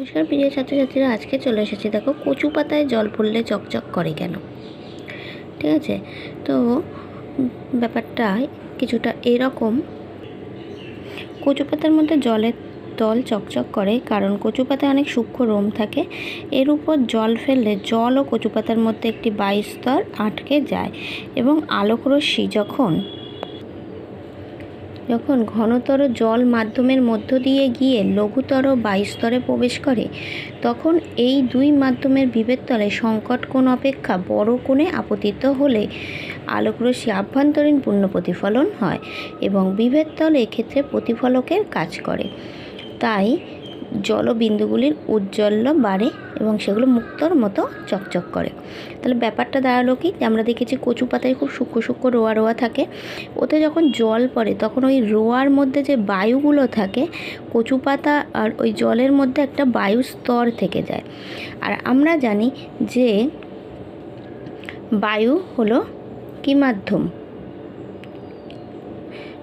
নমস্কার প্রিয় ছাত্রছাত্রীরা আজকে চলে এসেছি। দেখো, কচু পাতায় জল পড়লে চকচক করে কেন? ঠিক আছে? তো ব্যাপারটা কিছুটা এরকম। কচু পাতার মধ্যে জলের তল চকচক করে, কারণ কচু পাতায় অনেক সূক্ষ্ম রোম থাকে। এর উপর জল ফেললে জল ও কচু পাতার মধ্যে একটি বায়ুস্তর আটকে যায় এবং আলোকরশ্মি যখন যখন ঘনতর জল মাধ্যমের মধ্য দিয়ে গিয়ে লঘুতর বায়ুস্তরে প্রবেশ করে, তখন এই দুই মাধ্যমের বিভেদ তলে সংকট কোন অপেক্ষা বড় কোণে আপতিত হলে আলোকরশ্মি আভ্যন্তরীণ পূর্ণ প্রতিফলন হয় এবং বিভেদ তল এক্ষেত্রে প্রতিফলকের কাজ করে। তাই জলবিন্দুগুলির উজ্জ্বল্য বাড়ে এবং সেগুলো মুক্তর মতো চকচক করে। তাহলে ব্যাপারটা দাঁড়াল কি? আমরা দেখেছি কচু পাতায় খুব সূক্ষ্ম সূক্ষ্ম রোয়া রোয়া থাকে। ওতে যখন জল পড়ে, তখন ওই রোয়ার মধ্যে যে বায়ুগুলো থাকে, কচু পাতা আর ওই জলের মধ্যে একটা বায়ু স্তর থেকে যায়। আর আমরা জানি যে বায়ু হলো কি মাধ্যম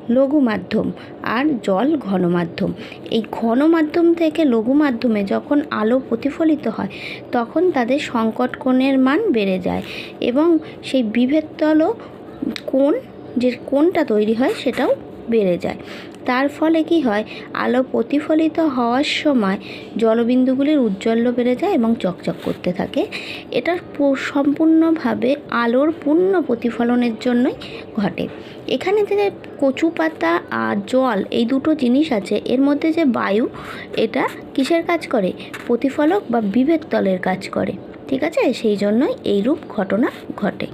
লঘু মাধ্যম আর জল ঘন মাধ্যম এই ঘন মাধ্যম থেকে লঘু মাধ্যমে যখন আলো প্রতিফলিত হয়, তখন তাদের সংকট কোণের মান বেড়ে যায় এবং সেই বিভেদতল কোণ, যে কোণটা তৈরি হয় সেটাও বেড়ে যায়। তার ফলে কি হয়? আলো প্রতিফলিত হওয়ার সময় জলবিন্দুগুলির উজ্জ্বল্য বেড়ে যায় এবং চকচক করতে থাকে। এটা সম্পূর্ণভাবে আলোর পূর্ণ প্রতিফলনের জন্যই ঘটে। এখানে যে কচু পাতা আর জল এই দুটো জিনিস আছে, এর মধ্যে যে বায়ু, এটা কিসের কাজ করে? প্রতিফলক বা বিভেদ তলের কাজ করে। ঠিক আছে? সেই জন্যই এইরূপ ঘটনা ঘটে।